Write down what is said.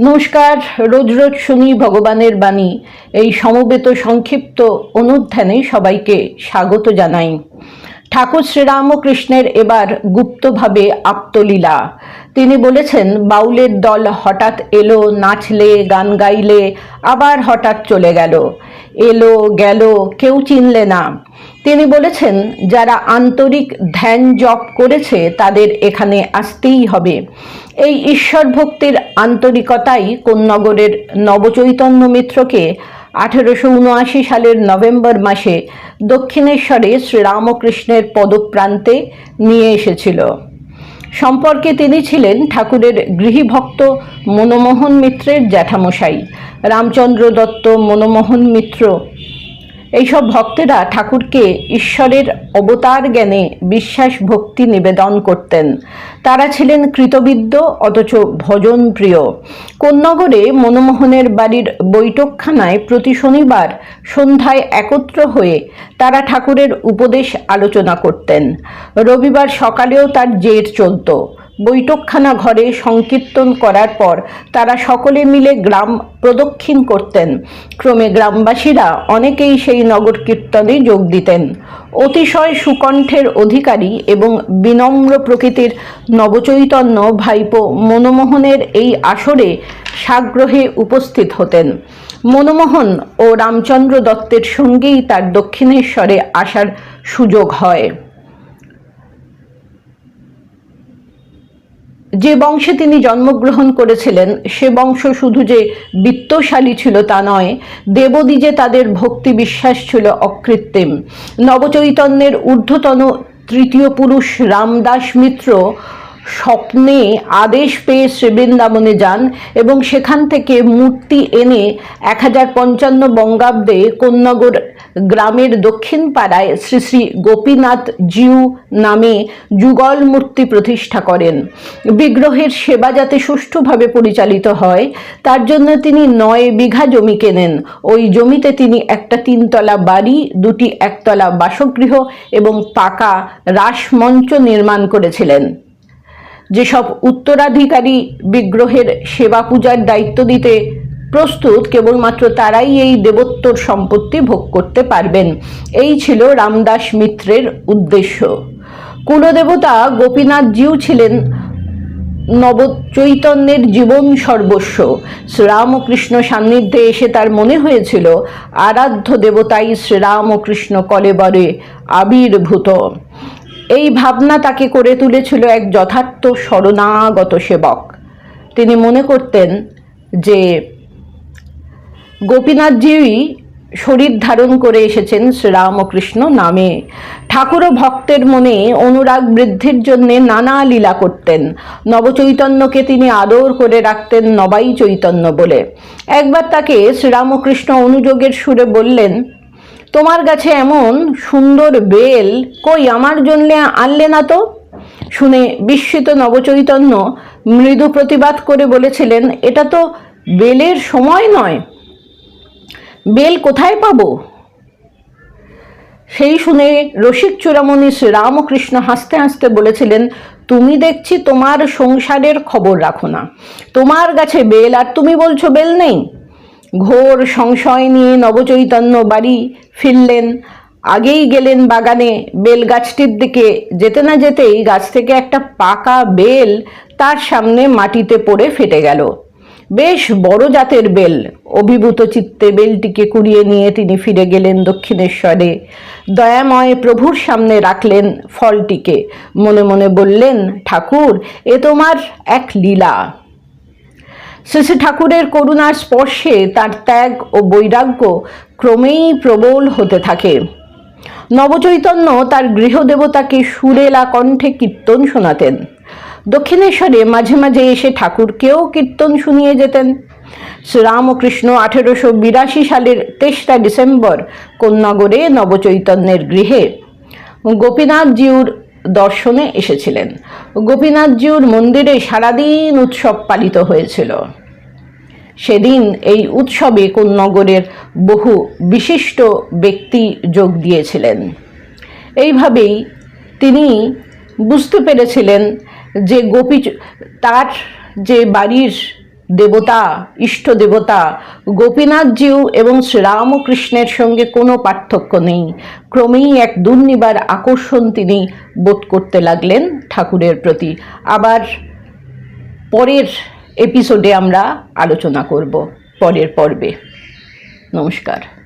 নমস্কার রোজ রোজ শুনি ভগবানের বাণী। এই সমবেত সংক্ষিপ্ত অনুধ্যানে সবাইকে স্বাগত জানাই। ঠাকুর শ্রীরামকৃষ্ণের এবার গুপ্তভাবে আপ্তলীলা তিনি বলেছেন, বাউলের দল হঠাৎ এলো, নাচলে, গান গাইলে, আবার হঠাৎ চলে গেল। এলো, গেল, কেউ চিনলে না। তিনি বলেছেন, যারা আন্তরিক ধ্যান জপ করেছে, তাদের এখানে আসতেই হবে। এই ঈশ্বর ভক্তির আন্তরিকতাই কোন্নগরের নবচৈতন্য মিত্রকে আঠেরোশো উনআশি সালের নভেম্বর মাসে দক্ষিণেশ্বরে শ্রীরামকৃষ্ণের পদপ্রান্তে নিয়ে এসেছিল। সম্পর্কে তিনি ছিলেন ঠাকুরের গৃহীভক্ত মনমোহন মিত্রের জ্যাঠামশাই। রামচন্দ্র দত্ত মনমোহন মিত্র এইসব ভক্তেরা ঠাকুরকে ঈশ্বরের অবতার জ্ঞানে বিশ্বাস ভক্তি নিবেদন করতেন। তারা ছিলেন কৃতবিদ্য, অথচ ভজন প্রিয় কোন্নগরে মনমোহনের বাড়ির বৈঠকখানায় প্রতি শনিবার সন্ধ্যায় একত্র হয়ে তারা ঠাকুরের উপদেশ আলোচনা করতেন। রবিবার সকালেও তার জের চলত। বৈঠকখানা ঘরে সংকীর্তন করার পর তারা সকলে মিলে গ্রাম প্রদক্ষিণ করতেন। ক্রমে গ্রামবাসীরা অনেকেই সেই নগর কীর্তনে যোগ দিতেন। অতিশয় সুকণ্ঠের অধিকারী এবং বিনম্র প্রকৃতির নবচৈতন্য ভাইপো মনমোহনের এই আসরে সাগ্রহে উপস্থিত হতেন। মনমোহন ও রামচন্দ্র দত্তের সঙ্গেই তার দক্ষিণেশ্বরে আসার সুযোগ হয়। যে বংশে তিনি জন্মগ্রহণ করেছিলেন, সে বংশ শুধু যে বিত্তশালী ছিল তা নয় দেবদ্বিজে তাদের ভক্তি বিশ্বাস ছিল অকৃত্রিম। নবচৈতন্যের ঊর্ধ্বতন তৃতীয় পুরুষ রামদাস মিত্র স্বপ্নে আদেশ পেয়ে শ্রীবৃন্দাবনে যান এবং সেখান থেকে মূর্তি এনে এক হাজার পঞ্চান্ন বঙ্গাব্দে কোন্নগর গ্রামের দক্ষিণ পাড়ায় শ্রী শ্রী গোপীনাথ জিউ নামে যুগল মূর্তি প্রতিষ্ঠা করেন। বিগ্রহের সেবা যাতে সুষ্ঠুভাবে পরিচালিত হয়, তার জন্য তিনি নয় বিঘা জমি কেনেন। ওই জমিতে তিনি একটা তিনতলা বাড়ি, দুটি একতলা বাসগৃহ এবং পাকা রাসমঞ্চ নির্মাণ করেছিলেন। যেসব উত্তরাধিকারী বিগ্রহের সেবা পূজার দায়িত্ব দিতে প্রস্তুত, কেবলমাত্র তারাই এই দেবোত্তর সম্পত্তি ভোগ করতে পারবেন। এই ছিল রামদাস মিত্রের উদ্দেশ্য। কুলদেবতা গোপীনাথজিও ছিলেন নবচৈতন্যের জীবন সর্বস্ব। শ্রীরামকৃষ্ণ সান্নিধ্যে এসে তার মনে হয়েছিল, আরাধ্য দেবতাই শ্রীরামকৃষ্ণ কলেবরে আবির্ভূত। এই ভাবনা তাকে করে তুলেছিল এক যথার্থ শরণাগত সেবক। তিনি মনে করতেন যে গোপীনাথজিই শরীর ধারণ করে এসেছেন শ্রীরামকৃষ্ণ নামে। ঠাকুর ও ভক্তের মনে অনুরাগ বৃদ্ধির জন্য নানা লীলা করতেন। নবচৈতন্যকে তিনি আদর করে রাখতেন নবাই চৈতন্য বলে। একবার তাকে শ্রীরামকৃষ্ণ অনুযোগের সুরে বললেন তোমার কাছে এমন সুন্দর বেল কই আমার জন্যে আনলে না তো? শুনে বিস্মিত নবচৈতন্য মৃদু প্রতিবাদ করে বলেছিলেন, এটা তো বেলের সময় নয়। বেল কোথায় পাব? সেই শুনে রসিক চূড়ামণি শ্রীরামকৃষ্ণ হাসতে হাসতে বলেছিলেন, তুমি দেখছি তোমার সংসারের খবর রাখো না। তোমার কাছে বেল আর তুমি বলছো বেল নেই? ঘোর সংশয় নিয়ে নবচৈতন্য বাড়ি ফিরলেন। আগেই গেলেন বাগানে বেল গাছটির দিকে। যেতে না যেতেই গাছ থেকে একটা পাকা বেল তার সামনে মাটিতে পড়ে ফেটে গেল। বেশ বড় জাতের বেল। অভিভূত চিত্তে বেলটিকে কুড়িয়ে নিয়ে তিনি ফিরে গেলেন দক্ষিণেশ্বরে। দয়াময় প্রভুর সামনে রাখলেন ফলটিকে। মনে মনে বললেন, ঠাকুর, এ তোমার এক লীলা। শ্রী ঠাকুরের করুণার স্পর্শে তার ত্যাগ ও বৈরাগ্য ক্রমেই প্রবল হতে থাকে। নবচৈতন্য তার গৃহদেবতাকে সুরেলা কণ্ঠে কীর্তন শোনাতেন। দক্ষিণেশ্বরে মাঝে মাঝে এসে ঠাকুরকেও কীর্তন শুনিয়ে যেতেন। শ্রীরামকৃষ্ণ আঠেরোশো বিরাশি সালের তেসরা ডিসেম্বর কোন্নগরে নবচৈতন্যের গৃহে গোপীনাথজিউর দর্শনে এসেছিলেন। গোপীনাথজিউর মন্দিরে সারাদিন উৎসব পালিত হয়েছিল। সেদিন এই উৎসবে কোন্নগরের বহু বিশিষ্ট ব্যক্তি যোগ দিয়েছিলেন। এইভাবেই তিনি বুঝতে পেরেছিলেন যে গোপী তার যে বাড়ির দেবতা, ইষ্ট দেবতা গোপীনাথজিউ এবং শ্রীরামকৃষ্ণের সঙ্গে কোনো পার্থক্য নেই। ক্রমেই এক দুর্নিবার আকর্ষণ তিনি বোধ করতে লাগলেন ঠাকুরের প্রতি। আবার পরের এপিসোডে আমরা আলোচনা করব পরের পর্বে। নমস্কার।